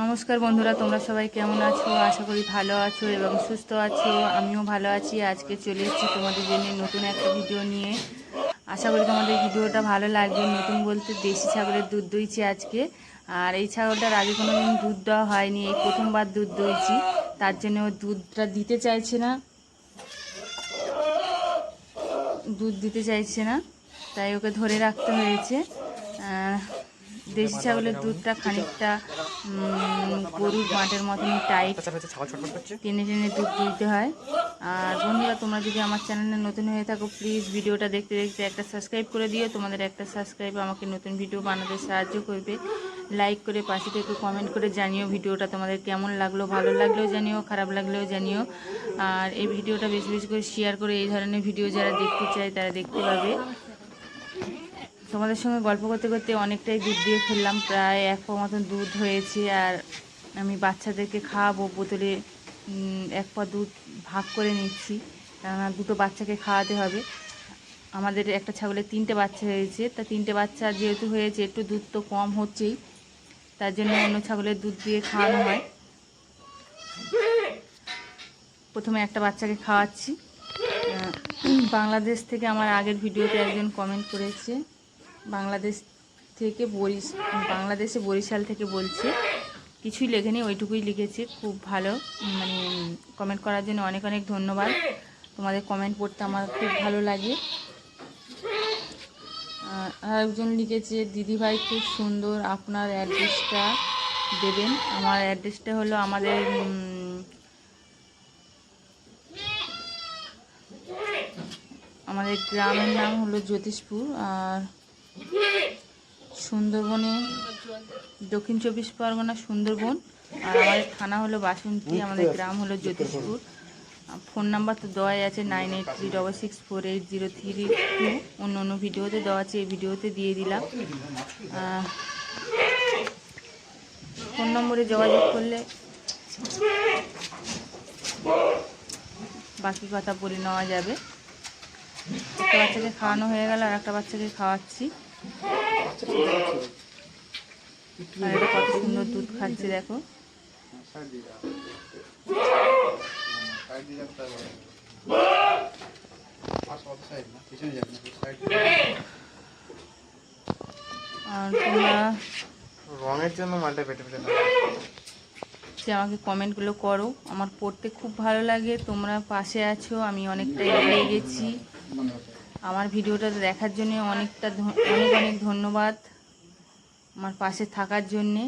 নমস্কার বন্ধুরা, তোমরা সবাই কেমন আছো? আশা করি ভালো আছো এবং সুস্থ আছো। আমিও ভালো আছি। আজকে চলে এসেছি তোমাদের জন্য নতুন একটা ভিডিও নিয়ে। আশা করি তোমাদের ভিডিওটা ভালো লাগবে। নতুন বলতে দেশি ছাগলের দুধ দইছি আজকে। আর এই ছাগলটার আগে কোনো দিন দুধ দেওয়া হয়নি। এই প্রথমবার দুধ দইছি। তার জন্য ও দুধটা দিতে চাইছে না। দুধ দিতে চাইছে না। তাই ওকে ধরে রাখতে হয়েছে। দেশি ছাগলের দুধটা খানিকটা গরুর মাঠের মতনই টাইট টেনে টেনে দুধ দিতে হয়। আর বন্ধুরা, তোমরা যদি আমার চ্যানেলে নতুন হয়ে থাকো প্লিজ ভিডিওটা দেখতে দেখতে একটা সাবস্ক্রাইব করে দিও। তোমাদের একটা সাবস্ক্রাইব আমাকে নতুন ভিডিও বানাতে সাহায্য করবে। লাইক করে পাশে থেকে কমেন্ট করে জানিও ভিডিওটা তোমাদের কেমন লাগল, ভালো লাগলেও জানিও, খারাপ লাগলেও জানিও। আর এই ভিডিওটা বেশি বেশি করে শেয়ার করে এই ধরনের ভিডিও যারা দেখতে চায়, তারা দেখতে পাবে। তোমাদের সঙ্গে গল্প করতে করতে অনেকটাই দুধ দিয়ে ফেললাম, প্রায় এক পা মতন দুধ হয়েছে আর আমি বাচ্চাদেরকে খাওয়াবো, বোতলে এক পা দুধ ভাগ করে নিচ্ছি, কেননা দুটো বাচ্চাকে খাওয়াতে হবে। আমাদের একটা ছাগলের তিনটে বাচ্চা হয়েছে, তা তিনটে বাচ্চা যেহেতু হয়েছে, একটু দুধ তো কম হচ্ছেই, তার জন্য অন্য ছাগলের দুধ দিয়ে খাওয়ানো হয়। প্রথমে একটা বাচ্চাকে খাওয়াচ্ছি। বাংলাদেশ থেকে আমার আগের ভিডিওতে একজন কমেন্ট করেছে বাংলাদেশ থেকে বরিশ, বাংলাদেশে বরিশাল থেকে বলছে। কিছুই লেখেনি, ওইটুকুই লিখেছে। খুব ভালো মানে কমেন্ট করার জন্য অনেক অনেক ধন্যবাদ। তোমাদের কমেন্ট পড়তে আমার খুব ভালো লাগে। আর আরেকজন লিখেছে, দিদিভাই খুব সুন্দর আপনার অ্যাড্রেসটা দেবেন। আমার অ্যাড্রেসটা হলো আমাদের আমাদের গ্রামের নাম হলো জ্যোতিষপুর। আর সুন্দরবনে, দক্ষিণ চব্বিশ পরগনা, সুন্দরবন, আর আমাদের থানা হলো বাসন্তী, আমাদের গ্রাম হলো জ্যোতিষপুর। ফোন নাম্বার তো দেওয়াই আছে nine eight three double six four eight zero three two. অন্য অন্য ভিডিওতে দেওয়া আছে, এই ভিডিওতে দিয়ে দিলাম। ফোন নম্বরে যোগাযোগ করলে বাকি কথা বলে নেওয়া যাবে। একটা বাচ্চাকে খাওয়ানো হয়ে গেল আর একটা বাচ্চাকে খাওয়াচ্ছি। আর এটা কত সুন্দর দুধ খাচ্ছে দেখো। আর তোমরা রঙের জন্য মালটা পেটে পেটে যে আমাকে কমেন্টগুলো করো। আমার পড়তে খুব ভালো লাগে। তোমরা পাশে আছো আমি অনেকটা এগিয়ে গেছি। আমার ভিডিওটা দেখার জন্য অনেকটা অনেক অনেক ধন্যবাদ। আমার পাশে থাকার জন্যে।